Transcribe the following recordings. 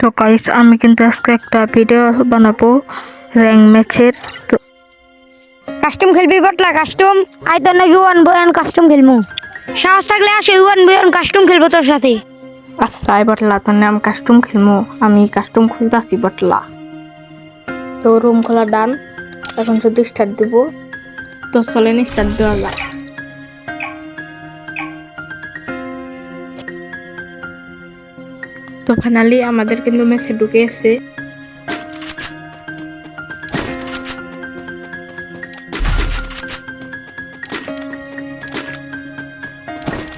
তো গাইস আমি কিন্তু আজকে একটা ভিডিও বানাবো র্যাঙ্ক ম্যাচের। তো কাস্টম খেলবি বটলা কাস্টম আই তো নাকি ওয়ান বয়ান কাস্টম খেলব সাহস থাকলে আসে ওয়ান বয়ান কাস্টম খেলব তোর সাথে। আচ্ছা বটলা তোর নাম কাস্টম খেলব আমি কাস্টম খুলতেছি বটলা। তো রুম খোলা ডান এখন শুধু স্টার্ট দিব। তো চলেন স্টার্ট দেওয়া যাক। তো ফাইনালি আমাদের কিন্তু ম্যাচে ঢুকে এসে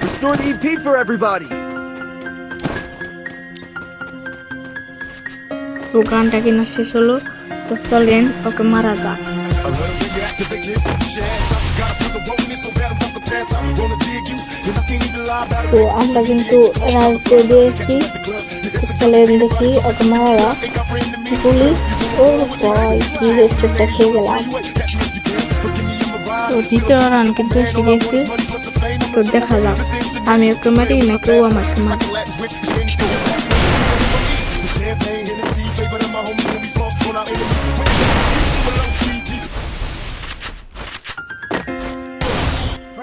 Restore the EP for everybody. তো গানটা কিনা শেষ হলো। তো চলেন ওকে মারা যাক। তো আমরা কিন্তু রাজতে দিয়েছি চলেন দেখি ওকে মারা পুলিশ ও ভয় খেয়ে গেলাম। তো দ্বিতীয় রান কিন্তু এসে গেছে। তো দেখা যাক আমি ওকে মারি নাকি ও আমাকে মারি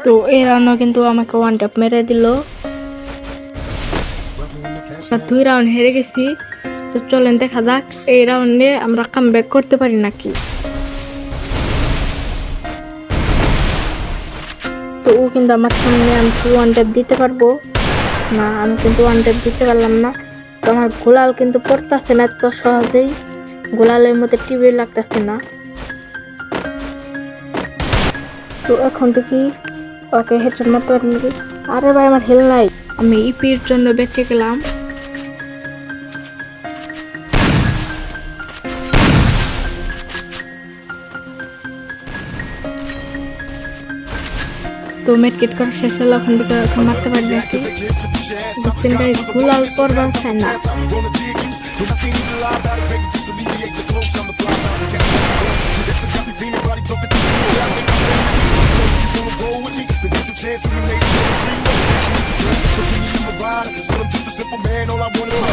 তো এই রাউন্ডও কিন্তু আমাকে ওয়ান ট্যাপ মেরে দিল। দুই রাউন্ড হেরে গেছি। তো চলেন, দেখা যাক এই রাউন্ডে আমরা কাম ব্যাক করতে পারি নাকি। তো ও কিন্তু আমার সামনে আমি ওয়ান ট্যাপ দিতে পারব। না, আমি কিন্তু ওয়ান ট্যাপ দিতে পারলাম না। তো আমার গোলাল কিন্তু পড়তেছে না তো সহজেই। গোলালের মধ্যে টিভি লাগতেছে না। তো এখন দেখি ওকে হেডশট মারতে পারি নাকি আরে ভাই, আমার হেল নাই। আমি ইপির জন্য বেঁচে গেলাম। তো মেটকেট করা শেষ হলো, এখন থেকে এখন মারতে পারি দেখছেন গাই গুলাল করবার না। chance when they to ride, still I'm just a simple man. All I want is my.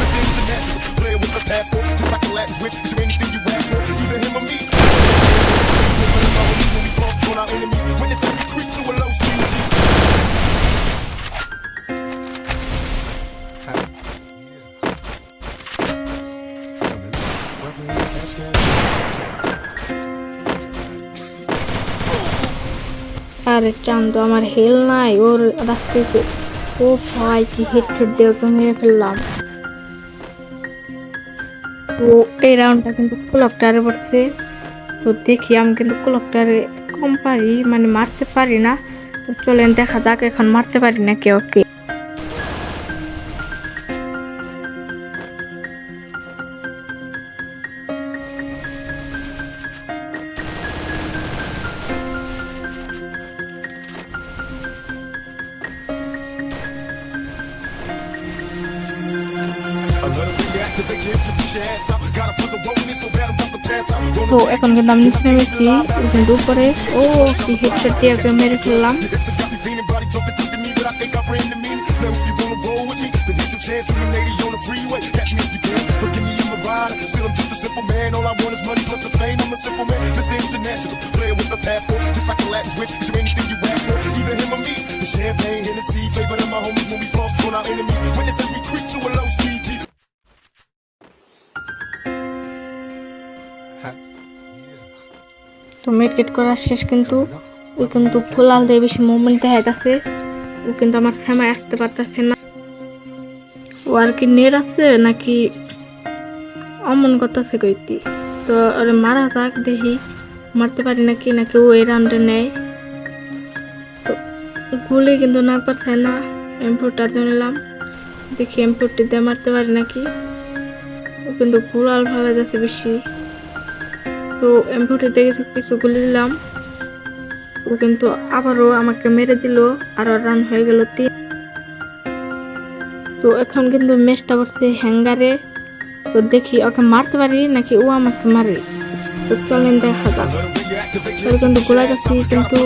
This international, player with a passport, just like a Latin switch. আরে চান্দ আমার হেল নাই, ওর রাস্তাতে ও ভাই, কি হেডশট দিয়ে ওকে মেরে ফেললাম। ও, এই রাউন্ডটা কিন্তু ক্লকটারে পড়ছে। তো দেখি আমি কিন্তু ক্লকটারে কম পারি মানে মারতে পারি না। তো চলেন দেখা যাক, এখন মারতে পারি না কে ওকে। তো এখন কিন্তু আমি নিচে নেমেছি ও কিন্তু উপরে ও কি হেডশট দিয়ে ওকে মেরে ফেললাম Still, I'm just a simple man. All I want is money plus the fame. I'm a simple man, Mr. International. Player with a passport, just like a Latin switch. Get you anything you ask for, either him or me. The champagne, Hennessy, flavor of my homies when we floss on our enemies. Witness as we creep তো মেডকেট করা শেষ কিন্তু ও কিন্তু ফুলাল দিয়ে বেশি movement দেখাইতেছে। ও কিন্তু আমার সেমায় আসতে পারতেছে না। ও আর কি নেট আছে নাকি অমন করতেছে কইতি। তো ওরে মারা যাক দেখি, মারতে পারি নাকি নাকি ও এই রাউন্ডে নেয়। তো গুলি কিন্তু না পারছে না এমফোরটা নিলাম। দেখি এমফোরটি দিয়ে মারতে পারি নাকি। ও কিন্তু গুড়াল ভালো যাচ্ছে বেশি। তো এমফোর্টিতে কিছু কিছু গুলি দিলাম ও কিন্তু আবারও আমাকে মেরে দিল আর রান হয়ে গেল তিন। তো এখন কিন্তু ম্যাচটা পড়ছে হ্যাঙ্গারে। তো দেখি ওকে মারতে পারি নাকি ও আমাকে মারে? তো চলেন দেখা যাক। কিন্তু গোলা যাচ্ছি, কিন্তু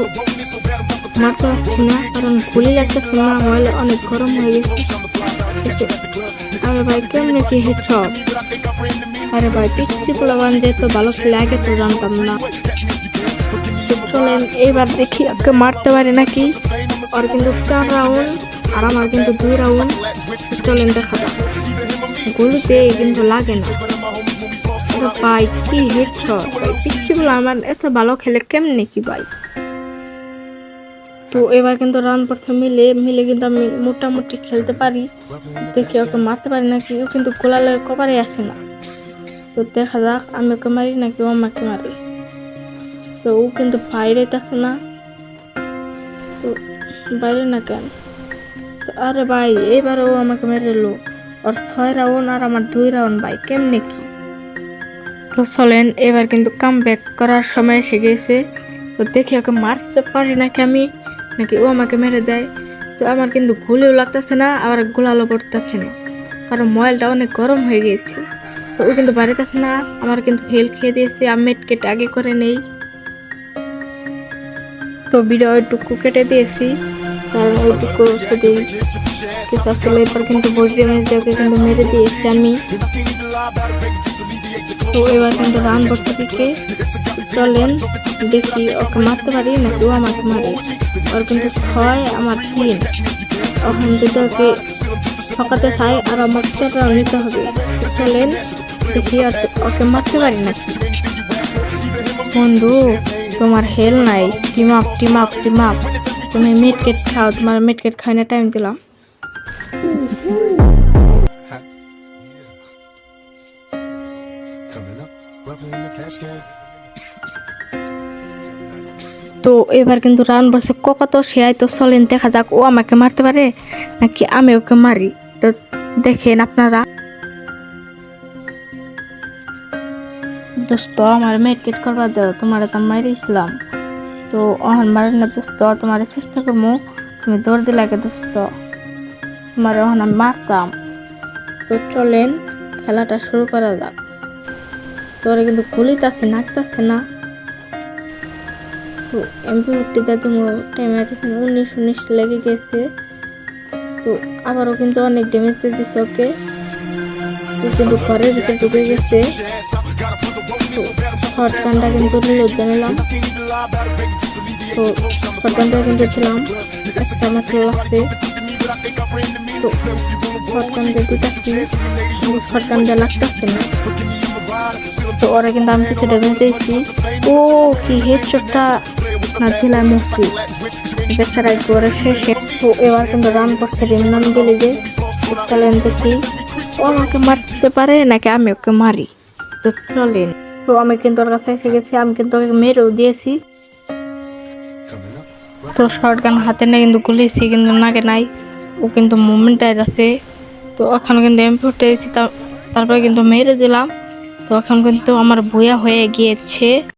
মারতে পারছি না, কারণ গুলি লাগতেছে না মোবাইলে অনেক গরম হয়ে গেছে। আরে ভাই, কেমনে কি হেডশট আরে ভাই, পিচ্ছি পোলাবান যে তো ভালো খেলে, আগে তো জানতাম না। চলেন এবার দেখি ওকে মারতে পারি নাকি। ওর কিন্তু চার রাউন্ড আর আমার কিন্তু দুই রাউন্ড চলেন, দেখা যাক। গুলিতে কিন্তু লাগে না। আরে ভাই, কি হেডশট। ভাই, পিচ্ছি বলে আমার এত ভালো খেলে কেমনে কি ভাই? তো এবার কিন্তু রান পড়ছে মিলে মিলে কিন্তু আমি মোটামুটি খেলতে পারি। দেখি ওকে মারতে পারি নাকি, ও কিন্তু গোলালের কপারে আসে না। তো দেখা যাক, আমি ওকে মারি নাকি ও আমাকে মারি? তো ও কিন্তু বাইরে আসে না। তো বাইরে না কেন? তো আরে ভাই, এবার ও আমাকে মেরে লো ওর ছয় রাউন্ড আর আমার দুই রাউন্ড ভাই, কেমনে কি? তো চলেন, এবার কিন্তু কাম ব্যাক করার সময় এসে গেছে। তো দেখি ওকে মারতে পারি নাকি আমি, নাকি ও আমাকে মেরে দেয়? তো আমার কিন্তু গুলিও লাগতেছে না, আবার গোলালো পড়তেছে না। আর ময়েলটা অনেক গরম হয়ে গিয়েছে। তো ও কিন্তু বাড়িতে আছে না, আমার কিন্তু হেল খেয়ে দিয়েছে আমি মেটকেট আগে করে নেই। তো ভিডিও একটুকু কেটে দিয়েছি কারণ ওইটুকু শুধু কিন্তু বডি আমি কিন্তু মেরে দিয়েছি আমি। তো এবার কিন্তু রান দিকে চলেন। দেখি ওকে মারতে পারি নাকি ও আমাকে মারে। ওর কিন্তু ছয়, আমার তিন। এখন যদি ওকে ঠকাতে চাই আর আমার চারটা নিতে হবে। চলেন, দেখি ওকে মারতে পারি নাকি। বন্ধু, তোমার হেল নাই। Team up team up team up তুমি মিটকেট খাও, তোমার মিটকেট খাওয়ানোর টাইম দিলাম। তো এবার কিন্তু রান বসে কত সেয়াই তো চলেন, দেখা যাক ও আমাকে মারতে পারে নাকি আমি ওকে মারি। তো দেখেন আপনারা। দোস্ত, আমার মেটকেট করবা দাও, তোমার তো মারিছিলাম। তো অহন মারেন না দোস্ত, তোমার চেষ্টা করব। তুমি দৌড় দিলাকে দোস্ত। তোমার অহন আমি মারতাম। তো চলেন, খেলাটা শুরু করা যাক। তোরা কিন্তু গুলিতে নাকতাছে না। তো এমপি ফিফটি দাদি টাইম আছে উনিশ উনিশ লেগে গেছে। তো আবারও কিন্তু অনেক ড্যামেজ দিচ্ছে ওকে। ও কিন্তু ঘরের ভিতরে ঢুকে গেছে। তো শর্ট কিন্তু রিলোড দিয়ে নিলাম। তো শর্ট কিন্তু ছিলাম একটা আমার লাগছে। তো শর্ট গান দিয়ে দুটা ছিল কিন্তু শর্ট গান দিয়ে লাগতেছে না। তো ওরা কিন্তু আমি কিছু ড্যামেজ দিয়েছি। ও, কি হেডশটটা না দিলাম মুক্তি বেচারা একবারে শেষে তো এবার কিন্তু রান করছে রিমনাম গেলে যে চলেন দেখি ও আমাকে মারতে পারে নাকি আমি ওকে মারি? তো চলেন। তো আমি কিন্তু ওর কাছে এসে গেছি, আমি কিন্তু ওকে মেরেও দিয়েছি। তো শর্ট গান হাতে নিয়ে কিন্তু গুলিয়েছি, কিন্তু নাকে নাই। ও কিন্তু মুভমেন্ট আছে তো এখন কিন্তু এমপি উঠে তারপরে কিন্তু মেরে দিলাম। তো এখন কিন্তু আমার বইয়া হয়ে গিয়েছে।